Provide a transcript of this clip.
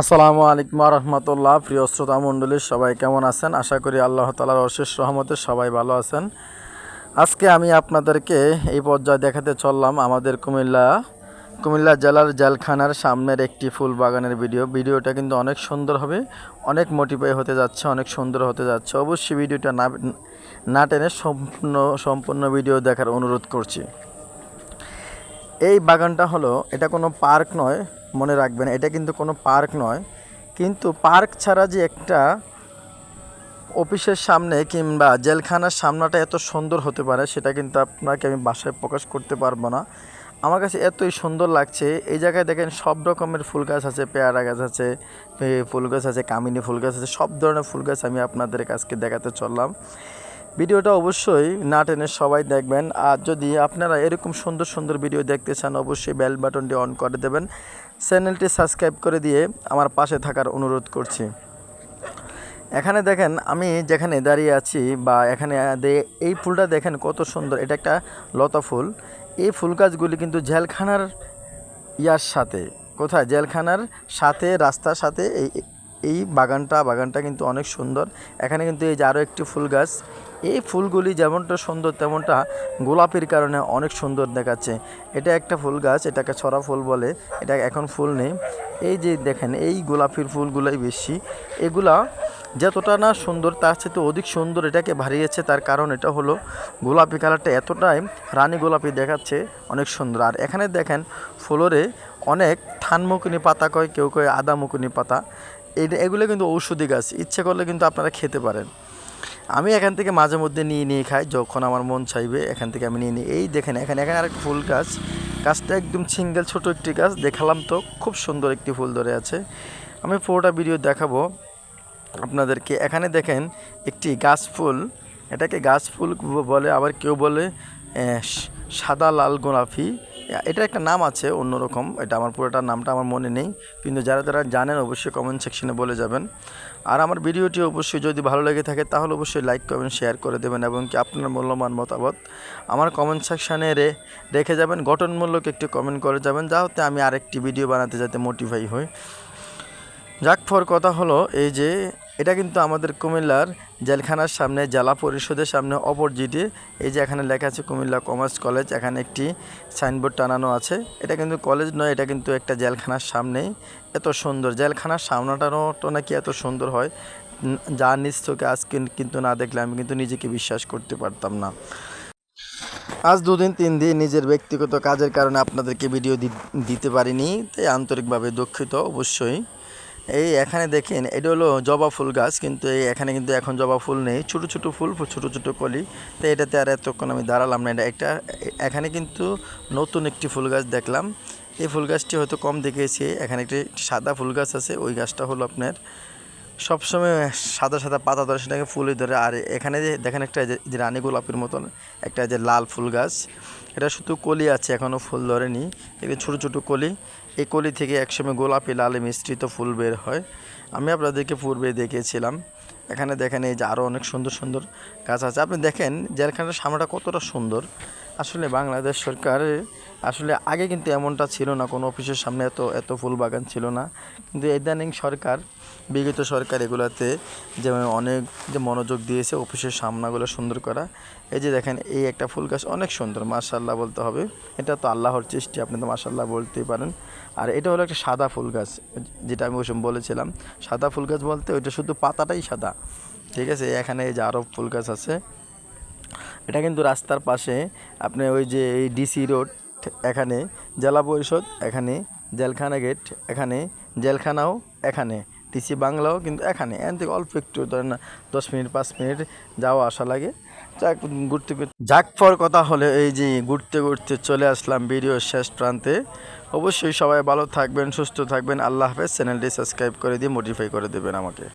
আসসালামু আলাইকুম রহমতুল্লাহ প্রিয় শ্রোতা মণ্ডলী, সবাই কেমন আছেন? আশা করি আল্লাহ তালার অশেষ রহমতে সবাই ভালো আছেন। আজকে আমি আপনাদেরকে এই পর্যায়ে দেখাতে চললাম আমাদের কুমিল্লা কুমিল্লা জেলার জেলখানার সামনের একটি ফুল বাগানের ভিডিও। ভিডিওটা কিন্তু অনেক সুন্দর হবে, অনেক মোটিফাই হতে যাচ্ছে, অনেক সুন্দর হতে যাচ্ছে। অবশ্যই ভিডিওটা না না টেনে সম্পূর্ণ সম্পূর্ণ ভিডিও দেখার অনুরোধ করছি। এই বাগানটা হলো, এটা কোনো পার্ক নয়, মনে রাখবেন, এটা কিন্তু কোনো পার্ক নয়। কিন্তু পার্ক ছাড়া যে একটা অফিসের সামনে কিংবা জেলখানার সামনাটা এত সুন্দর হতে পারে, সেটা কিন্তু আপনাকে আমি বাসায় প্রকাশ করতে পারব না। আমার কাছে এতই সুন্দর লাগছে, এই জায়গায় দেখেন সব রকমের ফুল গাছ আছে, পেয়ারা গাছ আছে ফুল গাছ আছে, কামিনী ফুল গাছ আছে, সব ধরনের ফুল গাছ আমি আপনাদের কাছকে দেখাতে চললাম। ভিডিওটা অবশ্যই না টেনে সবাই দেখবেন। আর যদি আপনারা এরকম সুন্দর সুন্দর ভিডিও দেখতে চান, অবশ্যই বেল বাটনটি অন করে দেবেন। চ্যানেলটি সাবস্ক্রাইব করে দিয়ে আমার পাশে থাকার অনুরোধ করছি। এখানে দেখেন, আমি যেখানে দাঁড়িয়ে আছি বা এখানে এই ফুলটা দেখেন কত সুন্দর। এটা একটা লতা ফুল। এই ফুল গাছগুলি কিন্তু জেলখানার ইয়ার সাথে, কোথায়? জেলখানার সাথে, রাস্তার সাথে এই এই বাগানটা বাগানটা কিন্তু অনেক সুন্দর। এখানে কিন্তু এই যে আরও একটি ফুল গাছ এই ফুলগুলি যেমনটা সুন্দর, তেমনটা গোলাপির কারণে অনেক সুন্দর দেখাচ্ছে। এটা একটা ফুল গাছ, এটাকে ছড়া ফুল বলে, এটা এখন ফুল নেই। এই যে দেখেন, এই গোলাপির ফুলগুলোই বেশি। এগুলা যতটা না সুন্দর, তার চেয়ে অধিক সুন্দর এটাকে ভারিয়েছে তার কারণ এটা হলো গোলাপি কালারটা এতটাই রানী গোলাপি দেখাচ্ছে, অনেক সুন্দর। আর এখানে দেখেন, ফ্লোরে অনেক থানমুকুনি পাতা কয়, কেউ কয় আদা মুকুনি পাতা। এই এগুলো কিন্তু ঔষধি গাছ, ইচ্ছে করলে কিন্তু আপনারা খেতে পারেন। আমি এখান থেকে মাঝে মধ্যে নিয়ে নিয়ে খাই, যখন আমার মন চাইবে, এখান থেকে আমি নিয়ে নিই এই দেখেন, এখানে এখানে আরেকটা ফুল গাছ। গাছটা একদম সিঙ্গেল, ছোট একটি গাছ। দেখালাম তো, খুব সুন্দর একটি ফুল ধরে আছে। আমি পুরোটা ভিডিও দেখাবো আপনাদেরকে। এখানে দেখেন, একটি গাছ ফুল। এটাকে গাছ ফুল বলে, আবার কেউ বলে সাদা লাল গোলাপি। এটা একটা নাম আছে অন্যরকম, এটা আমার পুরোটা নামটা আমার মনে নেই, কিন্তু যারা যারা জানেন অবশ্যই কমেন্ট সেকশনে বলে যাবেন। আর আমার ভিডিওটি অবশ্যই যদি ভালো লেগে থাকে, তাহলে অবশ্যই লাইক কমেন্ট শেয়ার করে দেবেন এবং কি আপনার মূল্যবান মতামত আমার কমেন্ট সেকশানে রে রেখে যাবেন, গঠনমূলক একটি কমেন্ট করে যাবেন যা হতে আমি আরেকটি ভিডিও বানাতে যাতে মোটিফাই হই। যাক ফর কথা হলো এই যে এটা কিন্তু আমাদের কুমিল্লার জেলখানার সামনে, জেলা পরিষদের সামনে অপরজিটে এই যে এখানে লেখা আছে কুমিল্লা কমার্স কলেজ, এখানে একটি সাইনবোর্ড টানানো আছে। এটা কিন্তু কলেজ নয়, এটা কিন্তু একটা জেলখানার সামনেই। এত সুন্দর, জেলখানার সামনাটানোটা নাকি এত সুন্দর হয়। যা নিজ চোখে আজকে কিন্তু না দেখলে আমি কিন্তু নিজেকে বিশ্বাস করতে পারতাম না। আজ দুদিন তিন দিন নিজের ব্যক্তিগত কাজের কারণে আপনাদেরকে ভিডিও দিতে পারিনি, তাই আন্তরিকভাবে দুঃখিত অবশ্যই। এই এখানে দেখেন, এটা হলো জবা ফুল গাছ, কিন্তু এই এখানে কিন্তু এখন জবা ফুল নেই। ছোট ছোট ফুল, ছোট ছোট কলি। তো এটাতে আর এতক্ষণ আমি দাঁড়ালাম না। এটা একটা, এখানে কিন্তু নতুন একটি ফুল গাছ দেখলাম। এই ফুল গাছটি হয়তো কম দেখেছি। এখানে একটি সাদা ফুল গাছ আছে, ওই গাছটা হলো আপনার সবসময় সাদা সাদা পাতা ধরে সেটাকে ফুলই ধরে। আর এখানে যে দেখেন একটা যে রানী গোলাপের মতন একটা যে লাল ফুল গাছ, এটা শুধু কলি আছে এখনও ফুল ধরেনি। এগুলো ছোটো ছোটো কলি, এই কলি থেকে একসময় গোলাপি, লালে মিশ্রিত ফুল বের হয়। আমি আপনাদেরকে পূর্বে দেখেছিলাম। এখানে দেখেন এই যে আরও অনেক সুন্দর সুন্দর গাছ আছে। আপনি দেখেন যে জেলখানার সামনেটা কতটা সুন্দর। আসলে বাংলাদেশ সরকার, আসলে আগে কিন্তু এমনটা ছিল না, কোনো অফিসের সামনে এত এত ফুল বাগান ছিল না। কিন্তু ইদানিং সরকার, বিগত সরকার এগুলাতে যেমন অনেক যে মনোযোগ দিয়েছে অফিসের সামনাগুলো সুন্দর করা। এই যে দেখেন, এই একটা ফুল গাছ অনেক সুন্দর মার্শাল্লাহ বলতে হবে। এটা তো আল্লাহর সৃষ্টি, আপনি তো মার্শাল্লাহ বলতেই পারেন। আর এটা হলো একটা সাদা ফুল গাছ, যেটা আমি ওই বলেছিলাম। সাদা ফুল গাছ বলতে ওইটা শুধু পাতাটাই সাদা, ঠিক আছে? এখানে এই যে আরও ফুল গাছ আছে। এটা কিন্তু রাস্তার পাশে আপনি ওই যে এই ডিসি রোড এখানে জেলা পরিষদ, এখানে জেলখানা গেট এখানে জেলখানাও, এখানে ডিসি বাংলাও কিন্তু এখানে। এখান থেকে অল্প একটু ধরেন দশ মিনিট, পাঁচ মিনিট যাওয়া আসা লাগে। যাক, ঘুরতে যাক পর কথা হলে এই যে ঘুরতে ঘুরতে চলে আসলাম ভিডিওর শেষ প্রান্তে। অবশ্যই সবাই ভালো থাকবেন, সুস্থ থাকবেন। আল্লাহ হাফেজ। চ্যানেলটি সাবস্ক্রাইব করে দিয়ে মোটিফাই করে দেবেন আমাকে।